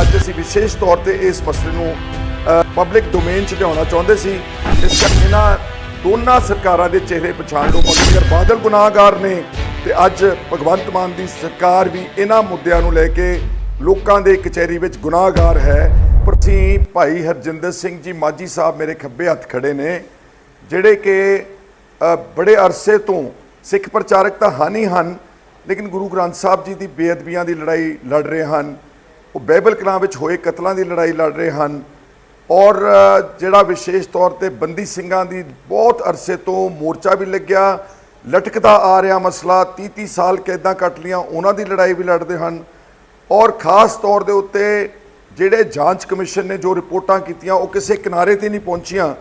ਅੱਜ ਅਸੀਂ ਵਿਸ਼ੇਸ਼ ਤੌਰ ਤੇ ਇਸ ਮਸਲੇ ਨੂੰ ਪਬਲਿਕ ਡੋਮੇਨ 'ਚ ਲਿਆਉਣਾ ਚਾਹੁੰਦੇ ਸੀ। ਇਸ ਕਰਕੇ ਇਹਨਾਂ ਦੋਨਾਂ ਸਰਕਾਰਾਂ ਦੇ ਚਿਹਰੇ ਪਛਾਣ ਲਓ। ਮਗਰ ਬਾਦਲ ਗੁਨਾਹਗਾਰ ਨੇ, ਤੇ ਅੱਜ ਭਗਵੰਤ ਮਾਨ ਦੀ ਸਰਕਾਰ ਵੀ ਇਹਨਾਂ ਮੁੱਦਿਆਂ ਨੂੰ ਲੈ ਕੇ ਲੋਕਾਂ ਦੇ ਕਚਹਿਰੀ ਵਿੱਚ ਗੁਨਾਹਗਾਰ ਹੈ। ਪਰ ਅਸੀਂ ਭਾਈ ਹਰਜਿੰਦਰ ਸਿੰਘ ਜੀ ਮਾਜੀ ਸਾਹਿਬ ਮੇਰੇ ਖੱਬੇ ਹੱਥ ਖੜੇ ਨੇ, ਜਿਹੜੇ ਕਿ ਬੜੇ ਅਰਸੇ ਤੋਂ ਸਿੱਖ ਪ੍ਰਚਾਰਕ ਤਾਂ ਹਨ ਹਨ, ਲੇਕਿਨ ਗੁਰੂ ਗ੍ਰੰਥ ਸਾਹਿਬ ਜੀ ਦੀ ਬੇਅਦਬੀਆਂ ਦੀ ਲੜਾਈ ਲੜ ਰਹੇ ਹਨ। ਉਹ ਬਹਿਬਲ ਕਲਾਂ ਵਿੱਚ ਹੋਏ ਕਤਲਾਂ ਦੀ ਲੜਾਈ ਲੜ ਰਹੇ ਹਨ। ਔਰ ਜਿਹੜਾ ਵਿਸ਼ੇਸ਼ ਤੌਰ ਤੇ ਬੰਦੀ ਸਿੰਘਾਂ ਦੀ ਬਹੁਤ ਅਰਸੇ ਤੋਂ ਮੋਰਚਾ ਵੀ ਲੱਗਿਆ, ਲਟਕਦਾ ਆ ਰਿਹਾ ਮਸਲਾ 30 30 ਸਾਲ ਕੈਦਾਂ ਕੱਟ ਲੀਆਂ, ਉਹਨਾਂ ਦੀ ਲੜਾਈ ਵੀ ਲੜਦੇ ਹਨ। ਔਰ ਖਾਸ ਤੌਰ ਦੇ ਉੱਤੇ ਜਿਹੜੇ ਜਾਂਚ ਕਮਿਸ਼ਨ ਨੇ ਜੋ ਰਿਪੋਰਟਾਂ ਕੀਤੀਆਂ, ਉਹ ਕਿਸੇ ਕਿਨਾਰੇ ਤੇ ਨਹੀਂ ਪਹੁੰਚੀਆਂ।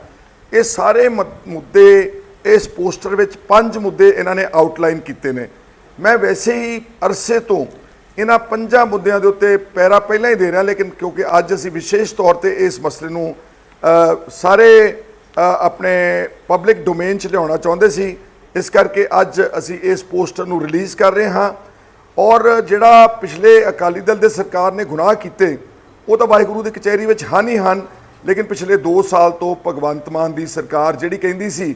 ਇਹ ਸਾਰੇ ਮ- ਮੁੱਦੇ ਇਸ ਪੋਸਟਰ ਵਿੱਚ ਪੰਜ ਮੁੱਦੇ ਇਹਨਾਂ ਨੇ ਆਊਟਲਾਈਨ ਕੀਤੇ ਨੇ। ਮੈਂ ਵੈਸੇ ਹੀ ਅਰਸੇ ਤੋਂ ਇਹਨਾਂ ਪੰਜਾਂ ਮੁੱਦਿਆਂ ਦੇ ਉੱਤੇ ਪੈਰਾ ਪਹਿਲਾਂ ਹੀ ਦੇ ਰਿਹਾ, ਲੇਕਿਨ ਕਿਉਂਕਿ ਅੱਜ ਅਸੀਂ ਵਿਸ਼ੇਸ਼ ਤੌਰ ਤੇ ਇਸ ਮਸਲੇ ਨੂੰ ਸਾਰੇ ਆਪਣੇ ਪਬਲਿਕ ਡੋਮੇਨ 'ਚ ਲਿਆਉਣਾ ਚਾਹੁੰਦੇ ਸੀ। ਇਸ ਕਰਕੇ ਅੱਜ ਅਸੀਂ ਇਸ ਪੋਸਟਰ ਨੂੰ ਰਿਲੀਜ਼ ਕਰ ਰਹੇ ਹਾਂ। ਔਰ ਜਿਹੜਾ ਪਿਛਲੇ ਅਕਾਲੀ ਦਲ ਦੇ ਸਰਕਾਰ ਨੇ ਗੁਨਾਹ ਕੀਤੇ, ਉਹ ਤਾਂ ਵਾਹਿਗੁਰੂ ਦੀ ਕਚਹਿਰੀ ਵਿੱਚ ਹਨ ਹੀ ਹਨ, ਲੇਕਿਨ ਪਿਛਲੇ 2 ਸਾਲ ਤੋਂ ਭਗਵੰਤ ਮਾਨ ਦੀ ਸਰਕਾਰ ਜਿਹੜੀ ਕਹਿੰਦੀ ਸੀ,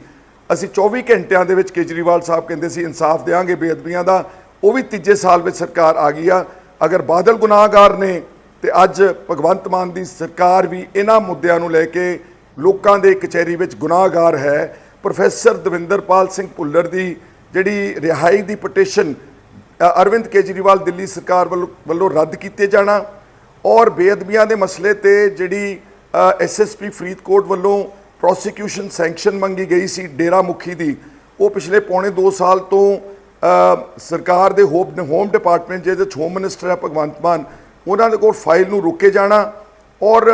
ਅਸੀਂ 24 ਘੰਟਿਆਂ ਦੇ ਵਿੱਚ ਕੇਜਰੀਵਾਲ ਸਾਹਿਬ ਕਹਿੰਦੇ ਸੀ, ਇਨਸਾਫ ਦੇਵਾਂਗੇ ਬੇਅਦਬੀਆਂ ਦਾ ਉਹ ਵੀ ਤੀਜੇ ਸਾਲ ਵਿੱਚ ਸਰਕਾਰ ਆ ਗਈ ਆ। ਅਗਰ ਬਾਦਲ ਗੁਨਾਹਗਾਰ ਨੇ ਤੇ ਅੱਜ ਭਗਵੰਤ ਮਾਨ ਦੀ ਸਰਕਾਰ ਵੀ ਇਹਨਾਂ ਮੁੱਦਿਆਂ ਨੂੰ ਲੈ ਕੇ ਲੋਕਾਂ ਦੇ ਕਚਹਿਰੀ ਵਿੱਚ ਗੁਨਾਹਗਾਰ ਹੈ। ਪ੍ਰੋਫੈਸਰ ਦਵਿੰਦਰਪਾਲ ਸਿੰਘ ਭੁੱਲਰ ਦੀ ਜਿਹੜੀ ਰਿਹਾਈ ਦੀ ਪਟੀਸ਼ਨ ਅਰਵਿੰਦ ਕੇਜਰੀਵਾਲ ਦਿੱਲੀ ਸਰਕਾਰ ਵੱਲੋਂ ਵੱਲੋਂ ਰੱਦ ਕੀਤੇ ਜਾਣਾ ਔਰ ਬੇਅਦਬੀਆਂ ਦੇ ਮਸਲੇ ਤੇ ਜਿਹੜੀ ਐਸਐਸਪੀ ਫਰੀਦਕੋਟ ਵੱਲੋਂ ਪ੍ਰੋਸੀਕਿਊਸ਼ਨ ਸੈਂਕਸ਼ਨ ਮੰਗੀ ਗਈ ਸੀ ਡੇਰਾ ਮੁਖੀ ਦੀ। ਉਹ ਪਿਛਲੇ ਪੌਣੇ 2 ਸਾਲ ਤੋਂ ਸਰਕਾਰ ਦੇ ਹੋਮ ਹੋਮ ਡਿਪਾਰਟਮੈਂਟ ਜਿਹਦੇ 'ਚ ਹੋਮ ਮਿਨਿਸਟਰ ਹੈ ਭਗਵੰਤ ਮਾਨ, ਉਹਨਾਂ ਦੇ ਕੋਲ ਫਾਈਲ ਨੂੰ ਰੋਕੇ ਜਾਣਾ ਔਰ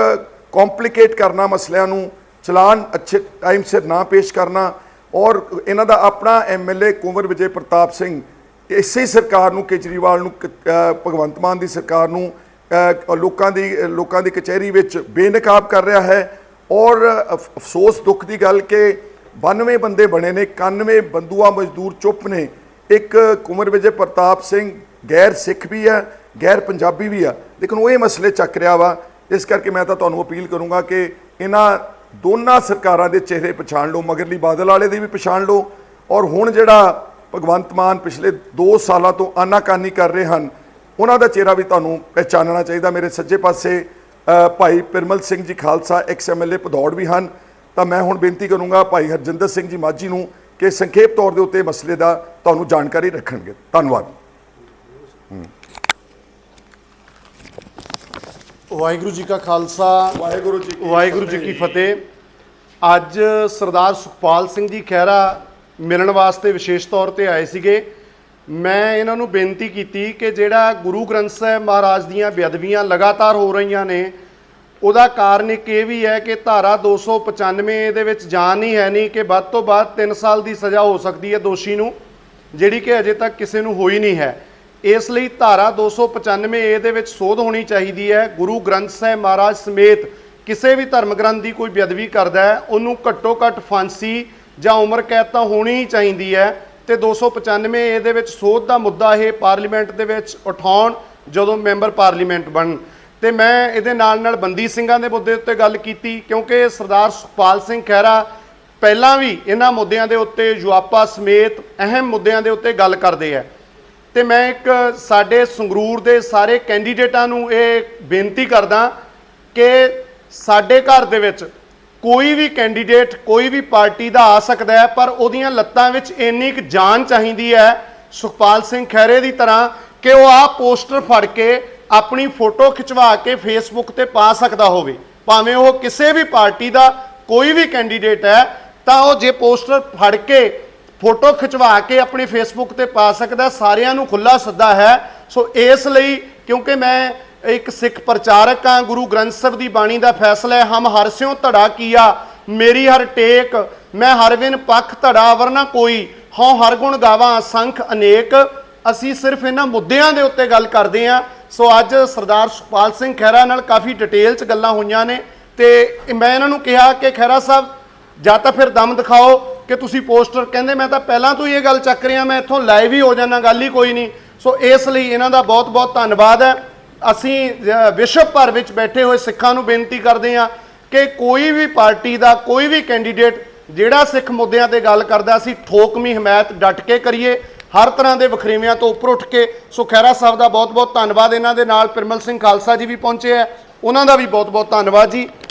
ਕੰਪਲਿਕੇਟ ਕਰਨਾ ਮਸਲਿਆਂ ਨੂੰ, ਚਲਾਨ ਅੱਛੇ ਟਾਈਮ ਸਿਰ ਨਾ ਪੇਸ਼ ਕਰਨਾ ਔਰ ਇਹਨਾਂ ਦਾ ਆਪਣਾ ਐਮਐਲਏ ਕੁੰਵਰ ਵਿਜੇ ਪ੍ਰਤਾਪ ਸਿੰਘ, ਇਸੇ ਸਰਕਾਰ ਨੂੰ, ਕੇਜਰੀਵਾਲ ਨੂੰ ਭਗਵੰਤ ਮਾਨ ਦੀ ਸਰਕਾਰ ਨੂੰ ਲੋਕਾਂ ਦੀ ਲੋਕਾਂ ਦੀ ਕਚਹਿਰੀ ਵਿੱਚ ਬੇਨਕਾਬ ਕਰ ਰਿਹਾ ਹੈ ਔਰ ਅਫਸੋਸ ਦੁੱਖ ਦੀ ਗੱਲ ਕਿ 92 ਬੰਦੇ ਬਣੇ ਨੇ 91 ਬੰਦੂਆ ਮਜ਼ਦੂਰ ਚੁੱਪ ਨੇ ਇੱਕ ਕੁੰਵਰ ਵਿਜੇ ਪ੍ਰਤਾਪ ਸਿੰਘ, ਗੈਰ ਸਿੱਖ ਵੀ ਹੈ, ਗੈਰ ਪੰਜਾਬੀ ਵੀ ਆ। ਲੇਕਿਨ ਉਹ ਇਹ ਮਸਲੇ ਚੱਕ ਰਿਹਾ ਵਾ, ਇਸ ਕਰਕੇ ਮੈਂ ਤਾਂ ਤੁਹਾਨੂੰ ਅਪੀਲ ਕਰੂੰਗਾ ਕਿ ਇਹਨਾਂ ਦੋਨਾਂ ਸਰਕਾਰਾਂ ਦੇ ਚਿਹਰੇ ਪਛਾਣ ਲਓ, ਮਗਰਲੀ ਬਾਦਲ ਵਾਲੇ ਦੀ ਵੀ ਪਛਾਣ ਲਓ। ਔਰ ਹੁਣ ਜਿਹੜਾ ਭਗਵੰਤ ਮਾਨ ਪਿਛਲੇ 2 ਸਾਲਾਂ ਤੋਂ ਆਨਾਕਾਨੀ ਕਰ ਰਹੇ ਹਨ, ਉਹਨਾਂ ਦਾ ਚਿਹਰਾ ਵੀ ਤੁਹਾਨੂੰ ਪਹਿਚਾਨਣਾ ਚਾਹੀਦਾ। ਮੇਰੇ ਸੱਜੇ ਪਾਸੇ ਭਾਈ ਪਰਮਲ ਸਿੰਘ ਜੀ ਖਾਲਸਾ, ਐਕਸ ਐਮਐਲਏ ਭਦੌੜ ਵੀ ਹਨ। ਤਾਂ ਮੈਂ ਹੁਣ ਬੇਨਤੀ ਕਰੂੰਗਾ ਭਾਈ ਹਰਜਿੰਦਰ ਸਿੰਘ ਜੀ ਮਾਝੀ ਨੂੰ ਕਿ ਸੰਖੇਪ ਤੌਰ ਦੇ ਉੱਤੇ ਮਸਲੇ ਦਾ ਤੁਹਾਨੂੰ ਜਾਣਕਾਰੀ ਰੱਖਣਗੇ। ਧੰਨਵਾਦ। ਵਾਹਿਗੁਰੂ ਜੀ ਕਾ ਖਾਲਸਾ। ਵਾਹਿਗੁਰੂ ਜੀ ਵਾਹਿਗੁਰੂ ਜੀ ਕੀ ਫਤਿਹ। ਅੱਜ ਸਰਦਾਰ ਸੁਖਪਾਲ ਸਿੰਘ ਜੀ ਖਹਿਰਾ ਮਿਲਣ ਵਾਸਤੇ ਵਿਸ਼ੇਸ਼ ਤੌਰ ਤੇ ਆਏ ਸੀਗੇ। ਮੈਂ ਇਹਨਾਂ ਨੂੰ ਬੇਨਤੀ ਕੀਤੀ ਕਿ ਜਿਹੜਾ ਗੁਰੂ ਗ੍ਰੰਥ ਸਾਹਿਬ ਮਹਾਰਾਜ ਦੀਆਂ ਬੇਅਦਬੀਆਂ ਲਗਾਤਾਰ ਹੋ ਰਹੀਆਂ ਨੇ ਉਹਦਾ ਕਾਰਨ ਇੱਕ ਇਹ ਵੀ ਹੈ ਕਿ ਧਾਰਾ 295 ਦੇ ਵਿੱਚ ਜਾਨ ਹੀ ਹੈ ਨਹੀਂ ਕਿ ਵੱਧ ਤੋਂ ਵੱਧ 3 ਸਾਲ ਦੀ ਸਜ਼ਾ ਹੋ ਸਕਦੀ ਹੈ ਦੋਸ਼ੀ ਨੂੰ। ਜਿਹੜੀ ਕਿ ਅਜੇ ਤੱਕ ਕਿਸੇ ਨੂੰ ਹੋਈ ਨਹੀਂ ਹੈ। ਇਸ ਲਈ ਧਾਰਾ 295 ਏ ਦੇ ਵਿੱਚ ਸੋਧ ਹੋਣੀ ਚਾਹੀਦੀ ਹੈ। ਗੁਰੂ ਗ੍ਰੰਥ ਸਾਹਿਬ ਮਹਾਰਾਜ ਸਮੇਤ ਕਿਸੇ ਵੀ ਧਰਮ ਗ੍ਰੰਥ ਦੀ ਕੋਈ ਬੇਅਦਬੀ ਕਰਦਾ ਹੈ, ਉਹਨੂੰ ਘੱਟੋ ਘੱਟ ਫਾਂਸੀ ਜਾਂ ਉਮਰ ਕੈਦ ਤਾਂ ਹੋਣੀ ਹੀ ਚਾਹੀਦੀ ਹੈ। ਤੇ 295 ਏ ਦੇ ਵਿੱਚ ਸੋਧ ਦਾ ਮੁੱਦਾ ਇਹ ਪਾਰਲੀਮੈਂਟ ਦੇ ਵਿੱਚ ਉਠਾਉਣ ਜਦੋਂ ਮੈਂਬਰ ਪਾਰਲੀਮੈਂਟ ਬਣਨ। ਤੇ ਮੈਂ ਇਹਦੇ ਨਾਲ ਨਾਲ ਬੰਦੀ ਸਿੰਘਾਂ ਦੇ ਮੁੱਦੇ ਉੱਤੇ ਗੱਲ ਕੀਤੀ, ਕਿਉਂਕਿ ਸਰਦਾਰ ਸੁਖਪਾਲ ਸਿੰਘ ਖਹਿਰਾ ਪਹਿਲਾਂ ਵੀ ਇਹਨਾਂ ਮੁੱਦਿਆਂ ਦੇ ਉੱਤੇ ਯੁਆਪਾ ਸਮੇਤ ਅਹਿਮ ਮੁੱਦਿਆਂ ਦੇ ਉੱਤੇ ਗੱਲ ਕਰਦੇ ਆ। ਤੇ ਮੈਂ ਇੱਕ ਸਾਡੇ ਸੰਗਰੂਰ ਦੇ ਸਾਰੇ ਕੈਂਡੀਡੇਟਾਂ ਨੂੰ ਇਹ ਬੇਨਤੀ ਕਰਦਾ ਕਿ ਸਾਡੇ ਘਰ ਦੇ ਵਿੱਚ ਕੋਈ ਵੀ ਕੈਂਡੀਡੇਟ, ਕੋਈ ਵੀ ਪਾਰਟੀ ਦਾ ਆ ਸਕਦਾ ਹੈ, ਪਰ ਉਹਦੀਆਂ ਲੱਤਾਂ ਵਿੱਚ ਇੰਨੀ ਕੁ ਜਾਨ ਚਾਹੀਦੀ ਹੈ ਸੁਖਪਾਲ ਸਿੰਘ ਖਹਿਰੇ ਦੀ ਤਰ੍ਹਾਂ ਕਿ ਉਹ ਆ ਪੋਸਟਰ ਫੜ ਕੇ ਆਪਣੀ ਫੋਟੋ ਖਿਚਵਾ ਕੇ ਫੇਸਬੁੱਕ ਤੇ ਪਾ ਸਕਦਾ ਹੋਵੇ। ਭਾਵੇਂ ਉਹ ਕਿਸੇ ਵੀ ਪਾਰਟੀ ਦਾ ਕੋਈ ਵੀ ਕੈਂਡੀਡੇਟ ਹੈ ਤਾਂ ਉਹ ਜੇ ਪੋਸਟਰ ਫੜ ਕੇ ਫੋਟੋ ਖਿਚਵਾ ਕੇ ਆਪਣੇ ਫੇਸਬੁੱਕ ਤੇ ਪਾ ਸਕਦਾ, ਸਾਰਿਆਂ ਨੂੰ ਖੁੱਲਾ ਸੱਦਾ ਹੈ। ਸੋ ਇਸ ਲਈ ਕਿਉਂਕਿ ਮੈਂ ਇੱਕ ਸਿੱਖ ਪ੍ਰਚਾਰਕ ਹਾਂ, ਗੁਰੂ ਗ੍ਰੰਥ ਸਾਹਿਬ ਦੀ ਬਾਣੀ ਦਾ ਫੈਸਲਾ ਹਮ ਹਰ ਸਿਉ ਧੜਾ ਕੀਆ, ਮੇਰੀ ਹਰ ਟੇਕ, ਮੈਂ ਹਰ ਵਿਨ ਪੱਖ ਧੜਾ, ਵਰਨਾ ਕੋਈ, ਹਉ ਹਰ ਗੁਣ ਗਾਵਾਂ ਸੰਖ ਅਨੇਕ। ਅਸੀਂ ਸਿਰਫ ਇਹਨਾਂ ਮੁੱਦਿਆਂ ਦੇ ਉੱਤੇ ਗੱਲ ਕਰਦੇ ਹਾਂ। ਸੋ ਅੱਜ ਸਰਦਾਰ ਸੁਖਪਾਲ ਸਿੰਘ ਖਹਿਰਾ ਨਾਲ ਕਾਫੀ ਡਿਟੇਲ 'ਚ ਗੱਲਾਂ ਹੋਈਆਂ ਨੇ ਤੇ ਮੈਂ ਇਹਨਾਂ ਨੂੰ ਕਿਹਾ ਕਿ ਖਹਿਰਾ ਸਾਹਿਬ ਜਾਂ ਤਾਂ ਫਿਰ ਦਮ ਦਿਖਾਓ ਕਿ ਤੁਸੀਂ ਪੋਸਟਰ ਕਹਿੰਦੇ ਮੈਂ ਤਾਂ ਪਹਿਲਾਂ ਤੋਂ ਹੀ ਇਹ ਗੱਲ ਚੱਕ ਰਿਹਾ, ਮੈਂ ਇੱਥੋਂ ਲਾਈਵ ਹੀ ਹੋ ਜਾਣਾ ਗੱਲ ਹੀ ਕੋਈ ਨਹੀਂ। ਸੋ ਇਸ ਲਈ ਇਹਨਾਂ ਦਾ ਬਹੁਤ ਬਹੁਤ ਧੰਨਵਾਦ ਹੈ। ਅਸੀਂ ਵਿਸ਼ਵ ਭਰ ਵਿੱਚ ਬੈਠੇ ਹੋਏ ਸਿੱਖਾਂ ਨੂੰ ਬੇਨਤੀ ਕਰਦੇ ਹਾਂ ਕਿ ਕੋਈ ਵੀ ਪਾਰਟੀ ਦਾ, ਕੋਈ ਵੀ ਕੈਂਡੀਡੇਟ ਜਿਹੜਾ ਸਿੱਖ ਮੁੱਦਿਆਂ ਤੇ ਗੱਲ ਕਰਦਾ, ਅਸੀਂ ਠੋਕਮੀ ਹਮਾਇਤ ਡਟ ਕੇ ਕਰੀਏ, ਹਰ ਤਰ੍ਹਾਂ ਦੇ ਵਖਰੇਵਿਆਂ ਤੋਂ ਉੱਪਰ ਉੱਠ ਕੇ। ਸੋ ਖੈਰਾ ਸਾਹਿਬ ਦਾ ਬਹੁਤ-ਬਹੁਤ ਧੰਨਵਾਦ। ਇਹਨਾਂ ਦੇ ਨਾਲ ਪਿਰਮਲ ਸਿੰਘ ਖਾਲਸਾ ਜੀ ਵੀ ਪਹੁੰਚੇ ਹੈ। ਉਹਨਾਂ ਦਾ ਵੀ ਬਹੁਤ-ਬਹੁਤ ਧੰਨਵਾਦ ਜੀ।